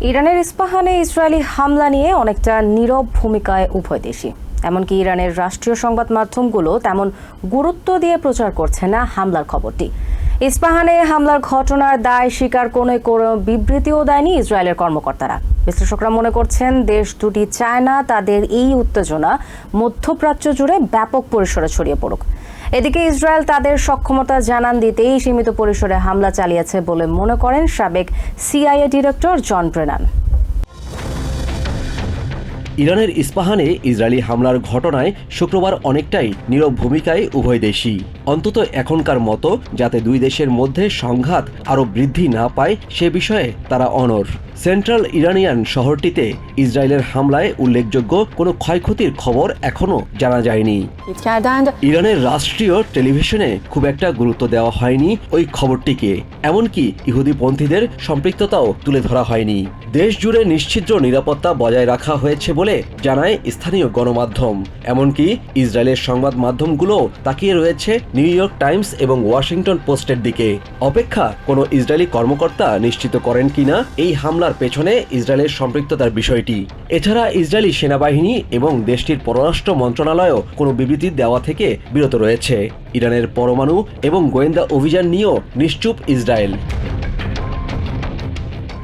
ইরানের ইস্পাহানে ইসরায়েলি হামলা নিয়ে অনেকটা নীরব ভূমিকায় উভয় দেশই। এমনকি ইরানের রাষ্ট্রীয় সংবাদ মাধ্যমগুলো তেমন গুরুত্ব দিয়ে প্রচার করছে না হামলার খবরটি। ইস্পাহানে হামলার ঘটনার দায় স্বীকার কোনো বিবৃতিও দেয়নি ইসরায়েলের কর্মকর্তারা। বিশ্লেষকরা মনে করছেন, দেশ দুটি চায় না, তাদের এই উত্তেজনা মধ্যপ্রাচ্য জুড়ে ব্যাপক পরিসরে ছড়িয়ে পড়ুক। এদিকে ইসরায়েল তাদের সক্ষমতা জানান দিতেই সীমিত পরিসরে হামলা চালিয়েছে বলে মনে করেন সাবেক সিআইএ ডিরেক্টর জন ব্রেনান। ইরানের ইস্পাহানে ইসরায়েলি হামলার ঘটনায় শুক্রবার অনেকটাই নীরব ভূমিকায় উভয় দেশই। অন্তত এখনকার মতো যাতে দুই দেশের মধ্যে সংঘাত আরও বৃদ্ধি না পায় সে বিষয়ে তারা অনর সেন্ট্রাল ইরানিয়ান শহরটিতে ইসরায়েলের হামলায় উল্লেখযোগ্য কোনো ক্ষয়ক্ষতির খবর এখনও জানা যায়নি। ইরানের রাষ্ট্রীয় টেলিভিশনে খুব একটা গুরুত্ব দেওয়া হয়নি ওই খবরটিকে এমনকি ইহুদিপন্থীদের সম্পৃক্ততাও তুলে ধরা হয়নি। দেশ জুড়ে নিশ্চিদ্র নিরাপত্তা বজায় রাখা হয়েছে বলে জানায় স্থানীয় গণমাধ্যম। এমনকি ইসরায়েলের সংবাদ মাধ্যমগুলো তাকিয়ে রয়েছে নিউ ইয়র্ক টাইমস এবং ওয়াশিংটন পোস্টের দিকে। অপেক্ষা, কোনো ইসরায়েলি কর্মকর্তা নিশ্চিত করেন কিনা এই হামলার পেছনে ইসরায়েলের সম্পৃক্ততার বিষয়টি। এছাড়া ইসরায়েলি সেনাবাহিনী এবং দেশটির পররাষ্ট্র মন্ত্রণালয়ও কোনো বিবৃতি দেওয়া থেকে বিরত রয়েছে। ইরানের পরমাণু এবং গোয়েন্দা অভিযান নিয়েও নিশ্চুপ ইসরায়েল।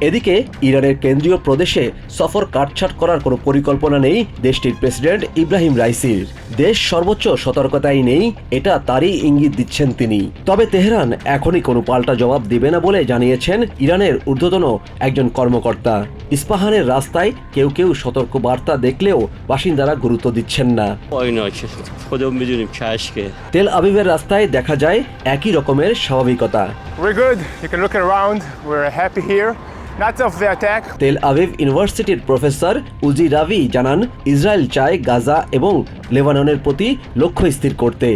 এদিকে ইরানের কেন্দ্রীয় প্রদেশে সফর কাটছাট করার কোনো পরিকল্পনা নেই দেশটির প্রেসিডেন্ট ইব্রাহিম রাইসির দেশ সর্বোচ্চ সতর্কতাই নেই, এটা তারই ইঙ্গিত দিচ্ছেন তিনি তবে তেহরান এখনই কোনো পাল্টা জবাব দেবে না বলে জানিয়েছেন ইরানের ঊর্ধ্বতন একজন কর্মকর্তা ইস্পাহানের রাস্তায় কেউ কেউ সতর্ক বার্তা দেখলেও বাসিন্দারা গুরুত্ব দিচ্ছেন না তেল আবিবের রাস্তায় দেখা যায় একই রকমের স্বাভাবিকতা We're good. You can look around. We're happy here. Tel Aviv ইউনিভার্সিটির প্রফেসর উজি রাভি জানান ইসরায়েল চায় গাজা এবং লেবাননের প্রতি লক্ষ্য স্থির করতে।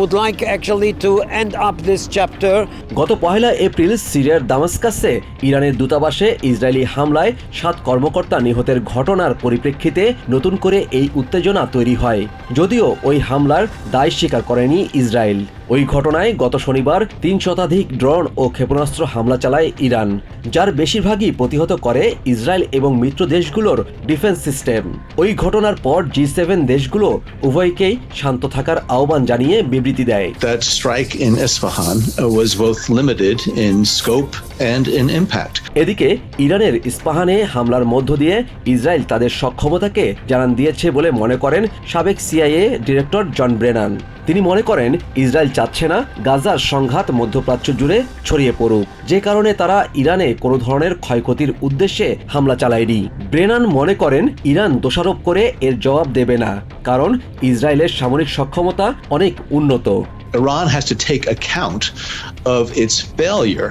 Would like actually to end up this chapter. গত পহেলা এপ্রিল সিরিয়ার দামাস্কাসে ইরানের দূতাবাসে ইসরায়েলি হামলায় সাত কর্মকর্তা নিহতের ঘটনার পরিপ্রেক্ষিতে নতুন করে এই উত্তেজনা তৈরি হয়। যদিও ওই হামলার দায় স্বীকার করেনি ইসরায়েল। ওই ঘটনায় গত শনিবার তিন শতাধিক ড্রোন ও ক্ষেপণাস্ত্র হামলা চালায় ইরান, যার বেশিরভাগই প্রতিহত করে ইসরায়েল এবং মিত্র দেশগুলোর ডিফেন্স সিস্টেম। ওই ঘটনার পর জি সেভেন দেশগুলো উভয়কেই শান্ত থাকার আহ্বান জানিয়ে বিবৃতি That strike in Isfahan was both limited in scope and in impact. এদিকে ইরানের ইস্পাহানে হামলার মধ্য দিয়ে ইসরায়েল তাদের সক্ষমতাকে জানান দিয়েছে বলে মনে করেন সাবেক সিআইএ ডিরেক্টর জন ব্রেনান। তিনি মনে করেন ইসরায়েল চাচ্ছে না গাজার সংঘাত মধ্যপ্রাচ্য জুড়ে ছড়িয়ে পড়ুক। যে কারণে তারা ইরানে কোনো ধরনের ক্ষয়ক্ষতির উদ্দেশ্যে হামলা চালায়নি। ব্রেনান মনে করেন ইরান দোষারোপ করে এর জবাব দেবে না কারণ ইসরায়েলের সামরিক সক্ষমতা অনেক উন্নত। Iran has to take account of its failure